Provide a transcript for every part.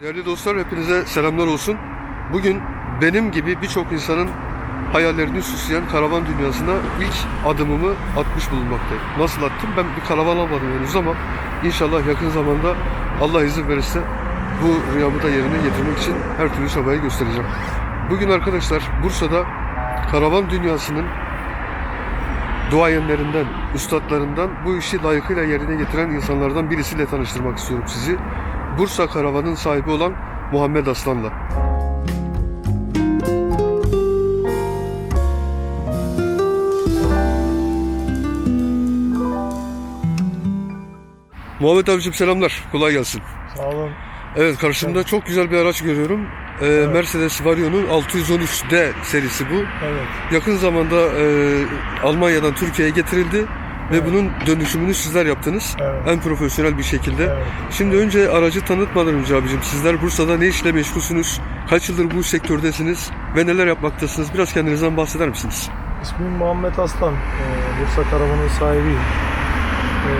Değerli dostlar hepinize selamlar olsun. Bugün benim gibi birçok insanın hayallerini süsleyen karavan dünyasına ilk adımımı atmış bulunmaktayım. Nasıl attım? Ben bir karavan almadım henüz ama inşallah yakın zamanda Allah izin verirse bu rüyamı da yerine getirmek için her türlü çabayı göstereceğim. Bugün arkadaşlar Bursa'da karavan dünyasının duayenlerinden, üstadlarından bu işi layıkıyla yerine getiren insanlardan birisiyle tanıştırmak istiyorum sizi. Bursa Karavan'ın sahibi olan Muhammed Aslan'la. Muhammed abicim selamlar. Kolay gelsin. Sağ olun. Evet karşımda çok güzel bir araç görüyorum. Ee, Mercedes Vario'nun 613D serisi bu. Evet. Yakın zamanda e, Almanya'dan Türkiye'ye getirildi ve bunun dönüşümünü sizler yaptınız. Evet. En profesyonel bir şekilde. Evet. Şimdi önce aracı tanıtmadan önce abicim sizler Bursa'da ne işle meşgulsünüz? Kaç yıldır bu sektördesiniz ve neler yapmaktasınız? Biraz kendinizden bahseder misiniz? İsmim Muhammed Aslan. Ee, Bursa Karavan'ın sahibiyim. Ee,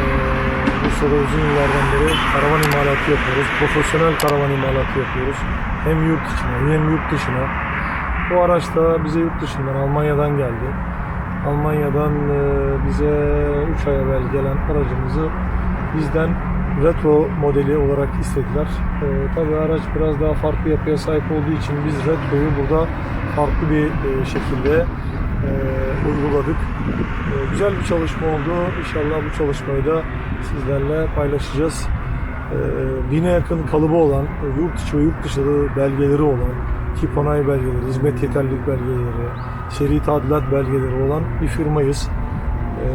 Bursa'da uzun yıllardan beri karavan imalatı yapıyoruz. Profesyonel karavan imalatı yapıyoruz. Hem yurt içine hem yurt dışına. Bu araç da bize yurt dışından Almanya'dan geldi. Almanya'dan e, bize 3 ay evvel gelen aracımızı bizden retro modeli olarak istediler. E, tabii araç biraz daha farklı yapıya sahip olduğu için biz retroyu burada farklı bir e, şekilde e, uyguladık. E, güzel bir çalışma oldu. İnşallah bu çalışmayı da sizlerle paylaşacağız. E, bine yakın kalıbı olan, yurt içi ve yurt dışı belgeleri olan, tip onay belgeleri, hizmet yeterlilik belgeleri, seri tadilat belgeleri olan bir firmayız. E,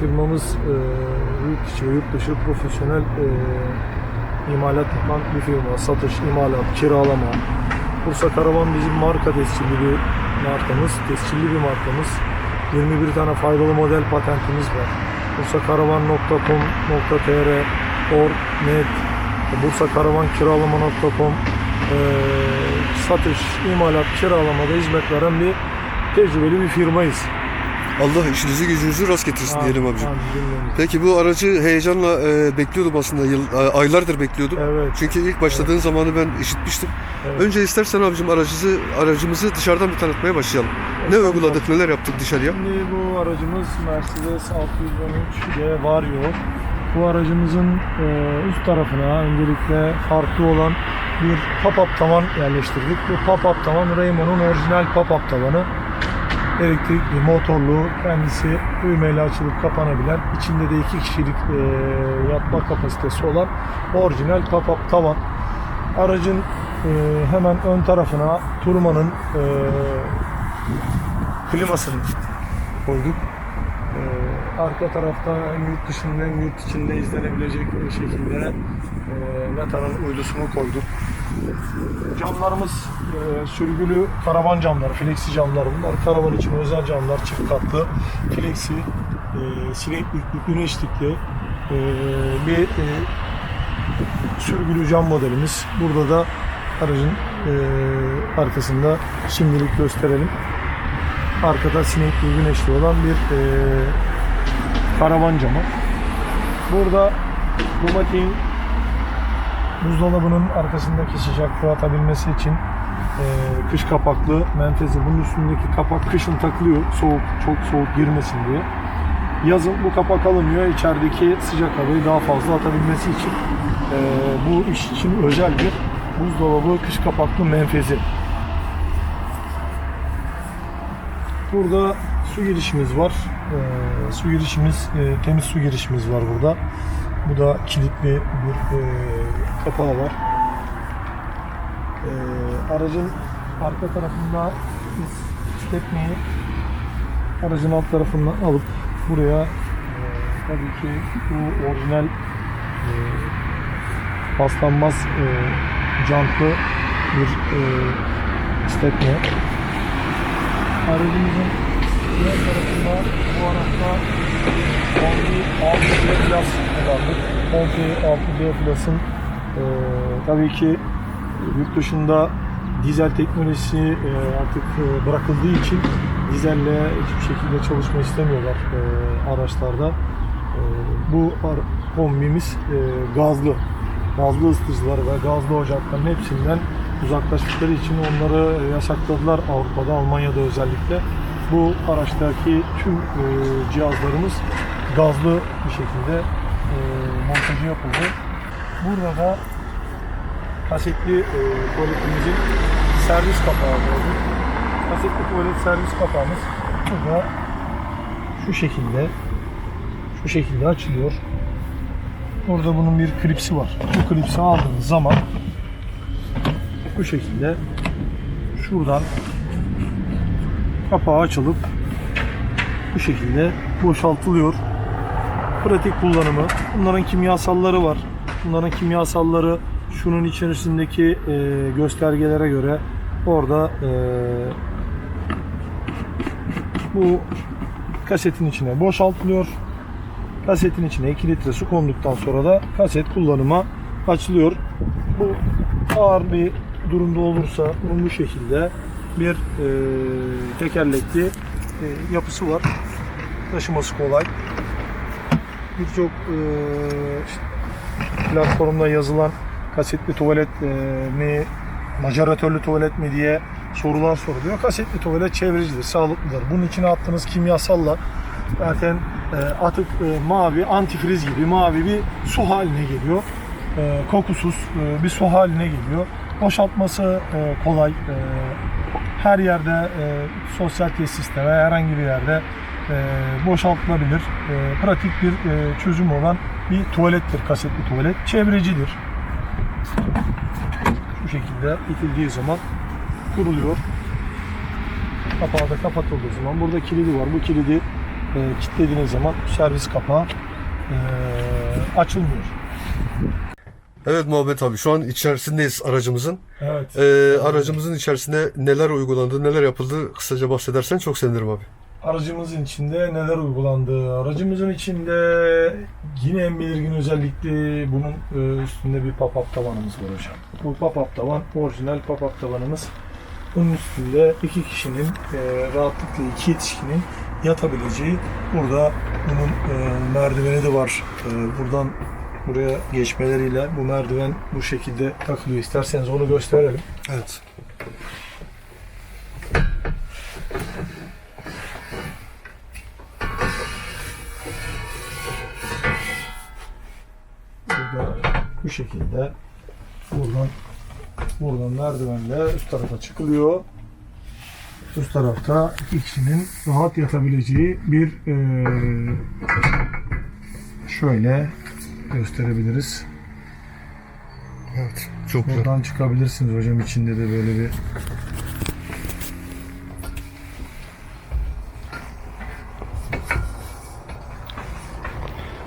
firmamız e, yurt içi ve yurt dışı profesyonel e, imalat yapan bir firma. Satış, imalat, kiralama. Bursa Karavan bizim marka tescilli bir markamız, tescilli bir markamız. 21 tane faydalı model patentimiz var. bursakaravan.com.tr .org.net bursakaravan.kiralama.com e, satış, imalat, kiralamada hizmet veren bir tecrübeli bir firmayız. Allah işinizi gücünüzü rast getirsin diyelim abicim. Peki bu aracı heyecanla e, bekliyordum aslında. Yıl, e, aylardır bekliyordum. Evet. Çünkü ilk başladığın zamanı ben işitmiştim. Evet. Önce istersen abicim aracımızı, aracımızı dışarıdan bir tanıtmaya başlayalım. Ne uyguladık, neler yaptık dışarıya? Şimdi bu aracımız Mercedes 613 Vario. Bu aracımızın e, üst tarafına öncelikle farklı olan bir pop-up tavan yerleştirdik. Bu pop-up tavan Raymond'un orijinal pop-up tavanı. Elektrikli, motorlu, kendisi düğmeyle açılıp kapanabilen, içinde de iki kişilik e, yatma kapasitesi olan orijinal pop-up tavan. Aracın e, hemen ön tarafına Turman'ın e, klimasını koyduk. Ee, arka tarafta hem yurt dışında hem yurt içinde izlenebilecek şekilde e, Nata'nın uydusunu koyduk. Camlarımız e, sürgülü karavan camları, flexi camlar bunlar. Karavan için özel camlar, çift katlı, flexi, e, sineklikli, güneşlikli e, bir e, sürgülü cam modelimiz. Burada da aracın e, arkasında şimdilik gösterelim arkada sinekli güneşli olan bir e, karavan camı. Burada Domatik'in buzdolabının arkasındaki sıcaklığı atabilmesi için e, kış kapaklı menfezi. Bunun üstündeki kapak kışın takılıyor soğuk çok soğuk girmesin diye. Yazın bu kapak alınıyor içerideki sıcak havayı daha fazla atabilmesi için. E, bu iş için özel bir buzdolabı kış kapaklı menfezi. Burada su girişimiz var. Ee, su girişimiz, e, temiz su girişimiz var burada. Bu da kilitli bir e, kapağı var. Ee, aracın arka tarafında biz stepneyi aracın alt tarafından alıp buraya e, tabii ki bu orijinal e, paslanmaz e, jantlı bir e, stepne aracımızın diğer tarafında bu araçta Kombi 6D Plus kullandık. Kombi 6D Plus'ın e, tabii ki yurt dışında dizel teknolojisi e, artık e, bırakıldığı için dizelle hiçbir şekilde çalışma istemiyorlar e, araçlarda. E, bu kombimiz e, gazlı gazlı ısıtıcılar ve gazlı ocakların hepsinden uzaklaştıkları için onları e, yasakladılar Avrupa'da, Almanya'da özellikle. Bu araçtaki tüm e, cihazlarımız gazlı bir şekilde e, montajı yapıldı. Burada da kasetli e, tuvaletimizin servis kapağı mevcut. Kasetli tuvalet servis kapağımız burada şu şekilde şu şekilde açılıyor. Burada bunun bir klipsi var. Bu klipsi aldığınız zaman bu şekilde şuradan kapağı açılıp bu şekilde boşaltılıyor. Pratik kullanımı. Bunların kimyasalları var. Bunların kimyasalları şunun içerisindeki e, göstergelere göre orada e, bu kasetin içine boşaltılıyor. Kasetin içine 2 litre su konduktan sonra da kaset kullanıma açılıyor. Bu ağır bir durumda olursa bu şekilde bir e, tekerlekli e, yapısı var. Taşıması kolay. Birçok e, işte platformda yazılan kasetli tuvalet e, mi, macaratörlü tuvalet mi diye sorular soruluyor. Kasetli tuvalet çevrecidir, sağlıklıdır. Bunun içine attığınız kimyasalla zaten e, atık e, mavi, antifriz gibi mavi bir su haline geliyor. E, kokusuz e, bir su haline geliyor. Boşaltması e, kolay. E, her yerde e, sosyal tesiste veya herhangi bir yerde e, boşaltılabilir. E, pratik bir e, çözüm olan bir tuvalettir kasetli tuvalet. Çevrecidir. Bu şekilde itildiği zaman kuruluyor. Kapağı da kapatıldığı zaman burada kilidi var. Bu kilidi e, kilitlediğiniz zaman servis kapağı e, açılmıyor. Evet Muhammed abi şu an içerisindeyiz aracımızın. Evet. Ee, aracımızın içerisinde neler uygulandı, neler yapıldı kısaca bahsedersen çok sevinirim abi. Aracımızın içinde neler uygulandı? Aracımızın içinde yine en belirgin özellikle bunun e, üstünde bir pop-up tavanımız var hocam. Bu pop-up tavan orijinal pop-up tavanımız. Bunun üstünde iki kişinin e, rahatlıkla iki yetişkinin yatabileceği burada bunun e, merdiveni de var. Buradan buraya geçmeleriyle bu merdiven bu şekilde takılıyor. İsterseniz onu gösterelim. Evet. Burada bu şekilde buradan buradan merdivenle üst tarafa çıkılıyor. Üst tarafta iki kişinin rahat yatabileceği bir eee, şöyle gösterebiliriz. Evet. Çok güzel. Buradan çıkabilirsiniz hocam içinde de böyle bir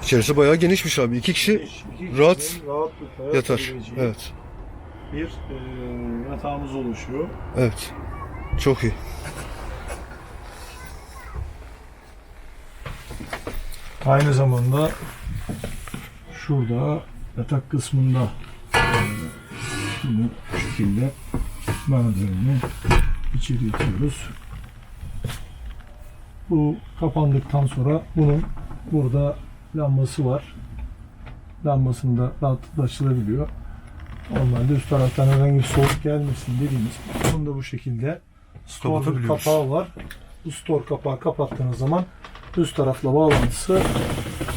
İçerisi bayağı genişmiş abi. İki kişi İki rahat kişinin rahatlıkla yatar. yatabileceği Evet. bir eee, yatağımız oluşuyor. Evet. Çok iyi. Aynı zamanda şurada yatak kısmında bunu bu şekilde merdivenini içeri itiyoruz. Bu kapandıktan sonra bunun burada lambası var. Lambasında rahatlıkla açılabiliyor. Normalde üst taraftan herhangi bir soğuk gelmesin dediğimiz bunun da bu şekilde store kapağı var. Bu store kapağı kapattığınız zaman üst tarafla bağlantısı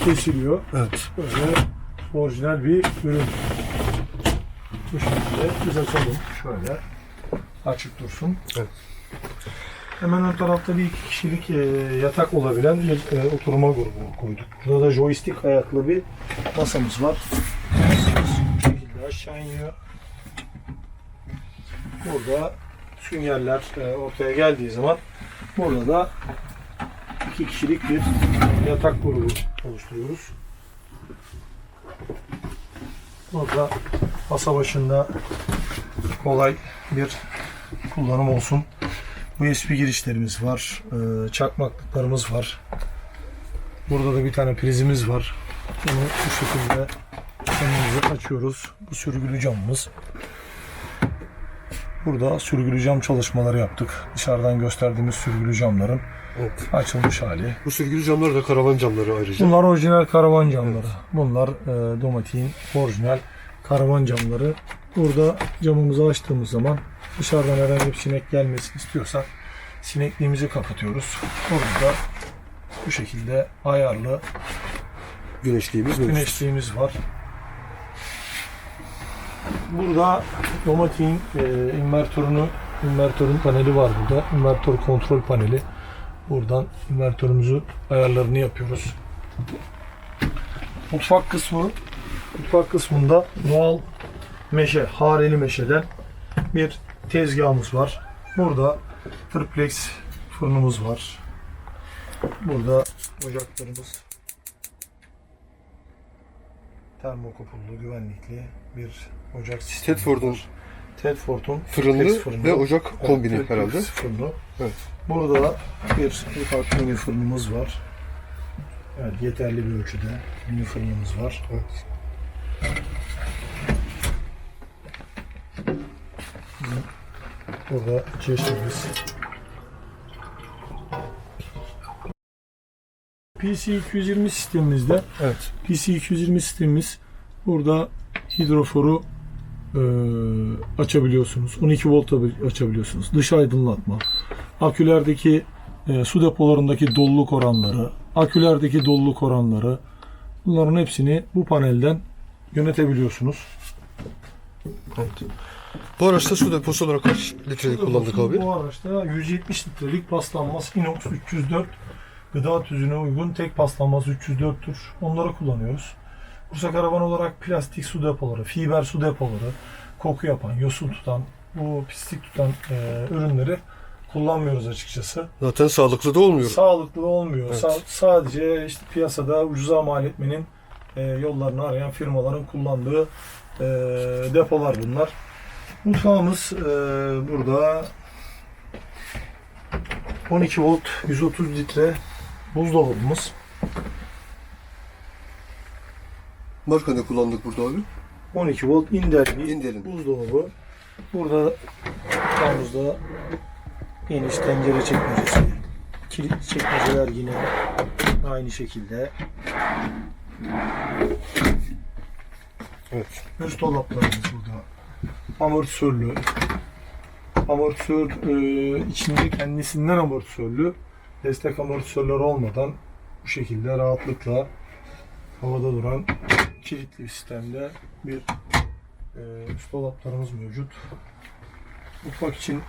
kesiliyor. Evet. Böyle orijinal bir ürün. Bu şekilde biz açalım. Şöyle açık dursun. Evet. Hemen ön tarafta bir iki kişilik e, yatak olabilen bir e, oturma grubu koyduk. Burada da joystick ayaklı bir masamız var. Bu şekilde aşağı iniyor. Burada süngerler e, ortaya geldiği zaman burada da iki kişilik bir yatak grubu oluşturuyoruz. Burada masa başında kolay bir kullanım olsun. USB girişlerimiz var. e, Çakmaklıklarımız var. Burada da bir tane prizimiz var. Bunu bu şekilde önümüzü açıyoruz. Bu sürgülü camımız. Burada sürgülü cam çalışmaları yaptık. Dışarıdan gösterdiğimiz sürgülü camların Evet. açılmış hali. Bu sürgülü camlar da karavan camları ayrıca. Bunlar orijinal karavan camları. Bunlar e, Domatik'in orijinal karavan camları. Burada camımızı açtığımız zaman dışarıdan herhangi bir sinek gelmesini istiyorsak sinekliğimizi kapatıyoruz. Burada bu şekilde ayarlı Güneşliğimiz güneşliğimiz var. Burada Domatik'in e, invertörünü invertörün paneli var burada. İnvertör kontrol paneli. Buradan invertörümüzü ayarlarını yapıyoruz. Mutfak kısmı mutfak kısmında doğal meşe, hareli meşeden bir tezgahımız var. Burada triplex fırınımız var. Burada ocaklarımız termokupullu, güvenlikli bir ocak sistemi. Tedford'un var. Tedford'un fırınlı fırını. ve ocak Evet, kombini Teflon herhalde. Fırını. Evet. Burada bir ufak mini fırınımız var. Evet, yeterli bir ölçüde mini fırınımız var. Evet. Burada çeşnimiz. PC220 sistemimizde Evet. PC220 sistemimiz burada hidroforu e, açabiliyorsunuz. 12 volt abi- açabiliyorsunuz. Dış aydınlatma. Akülerdeki e, su depolarındaki doluluk oranları, akülerdeki doluluk oranları bunların hepsini bu panelden yönetebiliyorsunuz. evet. Bu araçta su deposu olarak kaç litre kullandık abi? Bu araçta 170 litrelik paslanmaz inox 304 gıda tüzüğüne uygun tek paslanmaz 304'tür. Onları kullanıyoruz. Bursa Karavan olarak plastik su depoları, fiber su depoları, koku yapan, yosun tutan, bu pislik tutan e, ürünleri kullanmıyoruz açıkçası. Zaten sağlıklı da olmuyor. Sağlıklı olmuyor. Evet. Sa- sadece işte piyasada ucuza mal etmenin e, yollarını arayan firmaların kullandığı e, depolar bunlar. Mutfağımız e, burada 12 volt 130 litre buzdolabımız. Marka ne kullandık burada abi? 12 volt Intel bir Indel'in. buzdolabı. Burada mutfağımızda geniş tencere çekmecesi. Kilit çekmeceler yine aynı şekilde. Evet. Üst dolaplarımız burada. Amortisörlü. Amortisör e, içinde kendisinden amortisörlü. Destek amortisörler olmadan bu şekilde rahatlıkla havada duran kilitli sistemde bir e, üst dolaplarımız mevcut. Mutfak için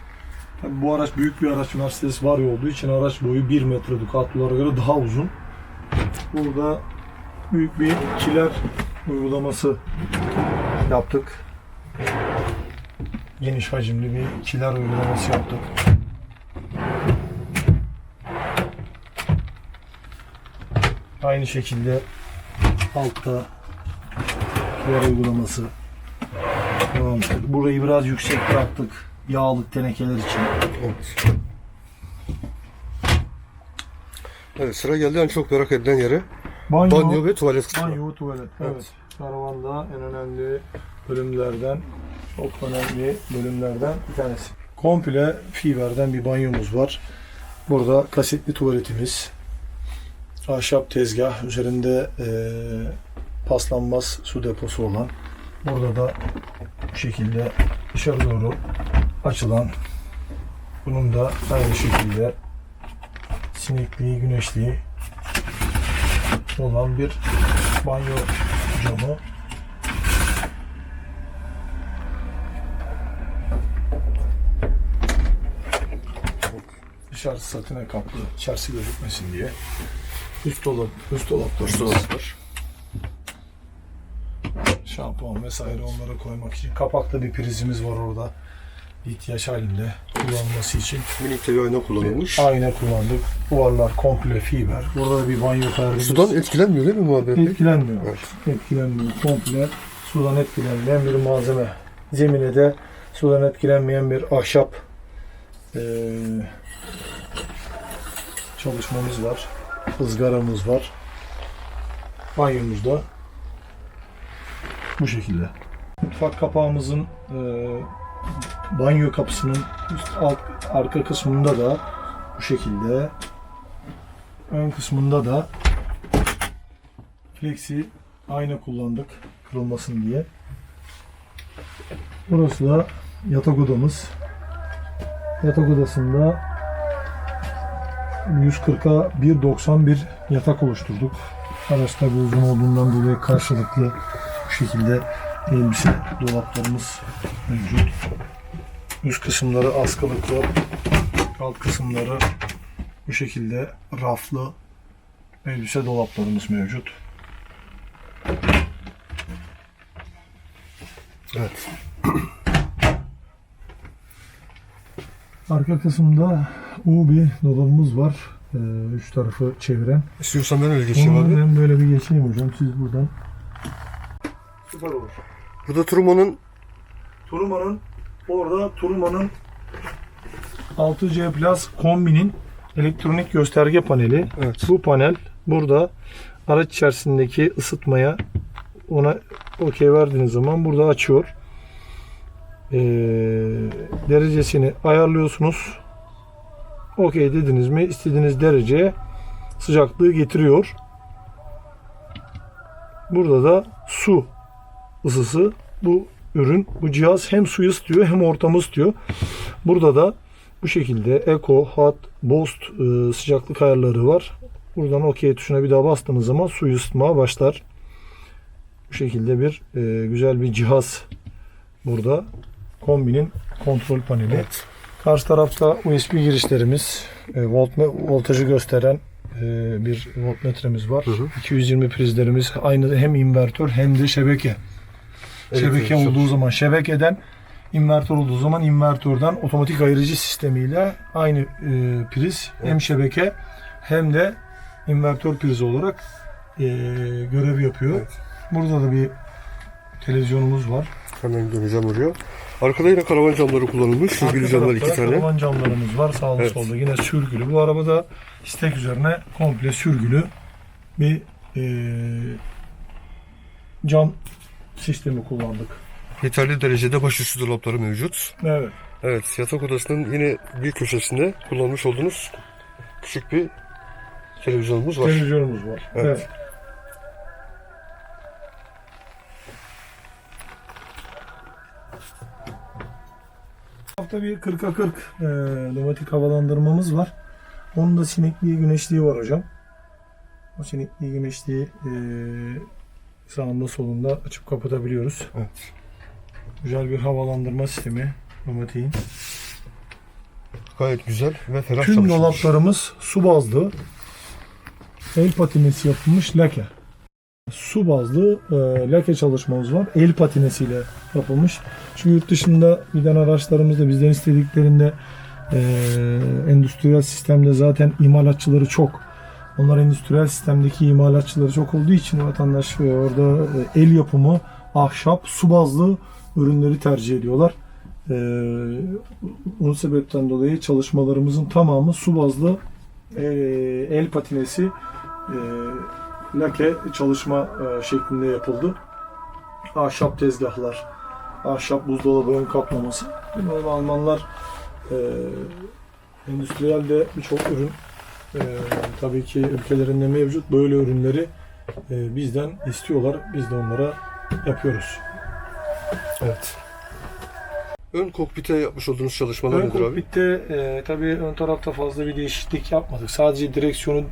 tabii bu araç büyük bir araç Mercedes var olduğu için araç boyu 1 metre Ducati'lara göre daha uzun. Burada büyük bir kiler uygulaması yaptık. Geniş hacimli bir kiler uygulaması yaptık. Aynı şekilde altta kiler uygulaması ediyor. Burayı biraz yüksek bıraktık yağlık tenekeler için. Evet. Evet sıra geldi en çok merak edilen yere. Banyo ve tuvalet kısmı. Banyo ve tuvalet. Evet. Evet. Karavanda en önemli bölümlerden, çok önemli bölümlerden bir tanesi. Komple fiberden bir banyomuz var. Burada kasetli tuvaletimiz. Ahşap tezgah üzerinde eee, paslanmaz su deposu olan. Burada da bu şekilde dışarı doğru açılan bunun da aynı şekilde sinekliği, güneşliği olan bir banyo camı. Dışarısı satine kaplı, içerisi gözükmesin diye. Üst dolap, üst dolaplar. Üst dolaplar. Şampuan vesaire onlara koymak için. Kapaklı bir prizimiz var orada. İhtiyaç halinde kullanılması için. Minik de bir ayna kullanılmış. Ayna kullandık. Duvarlar komple fiber. Burada da bir banyo perdemiz. Sudan etkilenmiyor değil mi muhabbet? Etkilenmiyor. Evet. Etkilenmiyor. Komple sudan etkilenmeyen bir malzeme. Zemine de sudan etkilenmeyen bir ahşap eee, çalışmamız var. ızgaramız var. Banyomuzda bu şekilde. Mutfak kapağımızın eee, banyo kapısının üst alt arka kısmında da bu şekilde ön kısmında da Flexi ayna kullandık kırılmasın diye. Burası da yatak odamız. Yatak odasında 140'a 1.91 yatak oluşturduk. Araç tabi uzun olduğundan dolayı karşılıklı bu şekilde elbise dolaplarımız mevcut. Üst kısımları askılıklı, alt kısımları bu şekilde raflı elbise dolaplarımız mevcut. Evet. Arka kısımda U bir dolabımız var. Ee, üç tarafı çeviren. İstiyorsan ben öyle geçeyim Onu abi. ben böyle bir geçeyim hocam. Siz buradan. Süper olur. Bu da Truman'ın Turuma'nın orada Turuma'nın 6C Plus kombinin elektronik gösterge paneli. evet. Bu panel burada araç içerisindeki ısıtmaya ona okey verdiğiniz zaman burada açıyor. Ee, derecesini ayarlıyorsunuz. Okey dediniz mi istediğiniz dereceye sıcaklığı getiriyor. Burada da su ısısı bu ürün bu cihaz hem suyu ısıtıyor hem ortamı ısıtıyor. Burada da bu şekilde Eco, Hot, Boost e, sıcaklık ayarları var. Buradan OK tuşuna bir daha bastığınız zaman suyu ısıtmaya başlar. Bu şekilde bir e, güzel bir cihaz burada. Kombinin kontrol paneli. Evet. Karşı tarafta USB girişlerimiz, e, volt, voltajı gösteren e, bir voltmetremiz var. Hı hı. 220 prizlerimiz aynı hem invertör hem de şebeke. Şebeke Elektrik olduğu zaman şebekeden invertör olduğu zaman invertörden otomatik ayırıcı sistemiyle aynı e, priz hem şebeke hem de invertör prizi olarak e, görev yapıyor. Evet. Burada da bir televizyonumuz var. Hemen döneceğim oraya. Arkada yine karavan camları kullanılmış. Sürgülü Arka camlar tarafta iki tane. Karavan camlarımız var sağda Evet. solda yine sürgülü. Bu arabada istek üzerine komple sürgülü bir e, cam sistemi kullandık. Yeterli derecede başüstü dolapları mevcut. Evet. Evet, yatak odasının yine bir köşesinde kullanmış olduğunuz küçük bir televizyonumuz var. Televizyonumuz var. Evet. Evet. Hafta bir 40'a 40 e, domatik havalandırmamız var. Onun da sinekliği güneşliği var hocam. O sinekliği güneşliği e, sağında solunda açıp kapatabiliyoruz. Evet. Güzel bir havalandırma sistemi domatiğin. Gayet güzel ve ferah Tüm çalışmış. dolaplarımız su bazlı. El patinesi yapılmış lake. Su bazlı e, lake çalışmamız var. El patinesiyle yapılmış. Çünkü yurt dışında giden araçlarımızda bizden istediklerinde e, endüstriyel sistemde zaten imalatçıları çok. Onlar endüstriyel sistemdeki imalatçıları çok olduğu için vatandaş orada e, el yapımı, ahşap, su bazlı ürünleri tercih ediyorlar. E, bunun sebepten dolayı çalışmalarımızın tamamı su bazlı e, el patinesi e, lake çalışma e, şeklinde yapıldı. Ahşap tezgahlar, ahşap buzdolabı ön kaplaması. Bunları Almanlar e, endüstriyelde birçok ürün e, tabii ki ülkelerinde mevcut. Böyle ürünleri e, bizden istiyorlar. Biz de onlara yapıyoruz. Evet. Ön kokpite yapmış olduğunuz çalışmalar Ön nedir abi? kokpitte e, tabii ön tarafta fazla bir değişiklik yapmadık. Sadece direksiyonu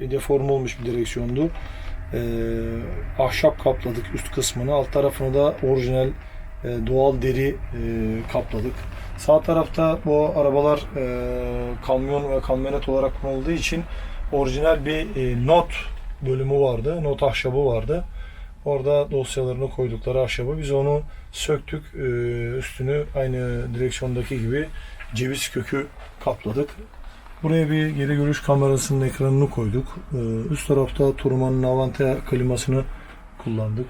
bir deforme olmuş bir direksiyondu. E, ahşap kapladık üst kısmını. Alt tarafını da orijinal doğal deri e, kapladık. Sağ tarafta bu arabalar e, kamyon ve kamyonet olarak kullanıldığı için orijinal bir e, not bölümü vardı. Not ahşabı vardı. Orada dosyalarını koydukları ahşabı biz onu söktük. Üstünü aynı direksiyondaki gibi ceviz kökü kapladık. Buraya bir geri görüş kamerasının ekranını koyduk. Üst tarafta Turman'ın Avante klimasını kullandık.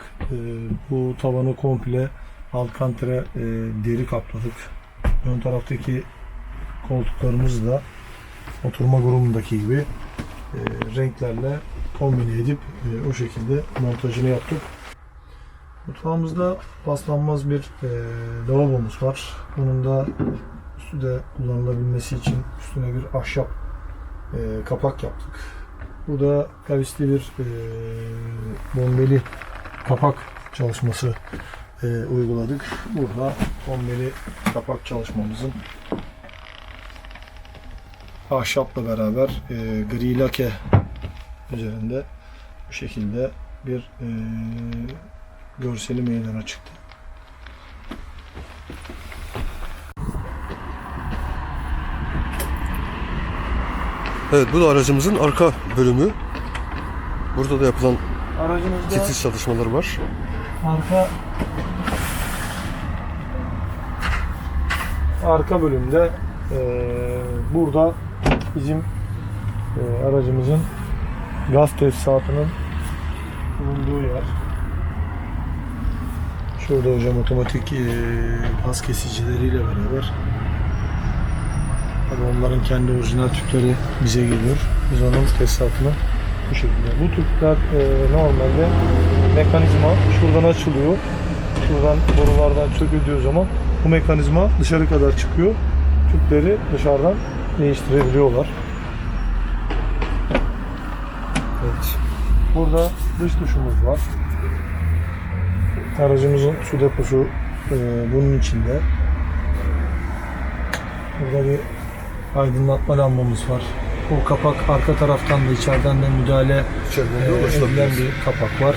Bu tavanı komple Alcantara e, deri kapladık. Ön taraftaki koltuklarımızı da oturma grubundaki gibi e, renklerle kombine edip e, o şekilde montajını yaptık. Mutfağımızda paslanmaz bir e, lavabomuz var. Bunun da üstü de kullanılabilmesi için üstüne bir ahşap e, kapak yaptık. Bu da kavisli bir e, bombeli kapak çalışması e, uyguladık. Burada bombeli kapak çalışmamızın ahşapla beraber e, gri lake üzerinde bu şekilde bir e, görseli meydana çıktı. Evet bu da aracımızın arka bölümü. Burada da yapılan Aracımızda titiz çalışmaları var. arka arka bölümde eee, burada bizim eee, aracımızın gaz tesisatının bulunduğu yer. Şurada hocam otomatik eee, gaz kesicileriyle beraber Tabii onların kendi orijinal tüpleri bize geliyor. Biz onun tesisatını bu şekilde. Bu tüpler eee, normalde mekanizma şuradan açılıyor. Şuradan borulardan söküldüğü zaman bu mekanizma dışarı kadar çıkıyor. Tüpleri dışarıdan değiştirebiliyorlar. Evet. Burada dış duşumuz var. Aracımızın su deposu e, bunun içinde. Burada bir aydınlatma lambamız var. Bu kapak arka taraftan da içeriden de müdahale İçeriden de ee, edilen bir kapak var.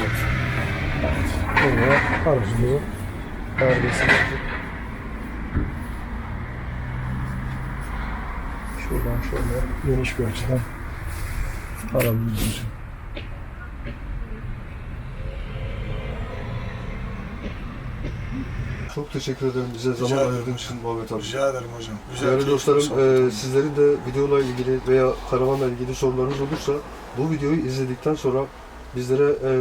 Evet. Burada aracımızın perdesi. Şuradan şöyle geniş bir açıdan alabiliriz. Çok teşekkür ederim bize zaman ederim. ayırdığın için Muhammed abi. Rica ederim hocam. Güzel Değerli dostlarım, e, sizlerin de videoyla ilgili veya karavanla ilgili sorularınız olursa bu videoyu izledikten sonra bizlere e,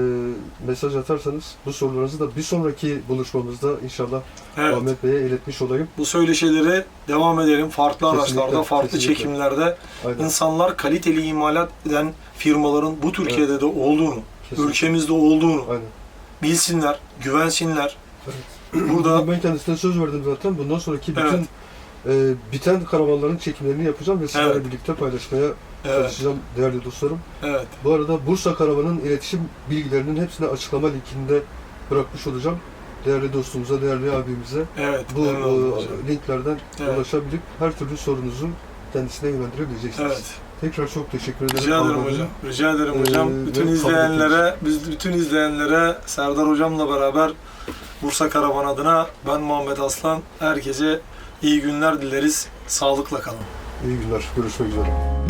mesaj atarsanız bu sorularınızı da bir sonraki buluşmamızda inşallah Evet. Ahmet Bey'e iletmiş olayım. Bu söyleşileri devam edelim. Farklı Kesinlikle, araçlarda, farklı kesinlikle. çekimlerde Aynen. insanlar kaliteli imalat eden firmaların bu Türkiye'de de olduğunu, Kesinlikle. ülkemizde olduğunu Aynen. bilsinler, güvensinler. Burada Burada ben kendisine söz verdim zaten. Bundan sonraki bütün Evet. e, biten karavanların çekimlerini yapacağım ve sizlerle Evet. birlikte paylaşmaya evet, çalışacağım değerli dostlarım. evet, Bu arada Bursa Karavan'ın iletişim bilgilerinin hepsini açıklama linkinde bırakmış olacağım. Değerli dostumuza, değerli abimize evet. bu e, linklerden Evet. ulaşabilip her türlü sorunuzu kendisine yönlendirebileceksiniz. Evet. Tekrar çok teşekkür ederim. Rica ederim hocam. Rica ederim Ee, hocam. ve Bütün izleyenlere, biz bütün izleyenlere Serdar hocamla beraber Bursa Karavan adına ben Muhammed Aslan herkese iyi günler dileriz. Sağlıkla kalın. İyi günler. Görüşmek üzere.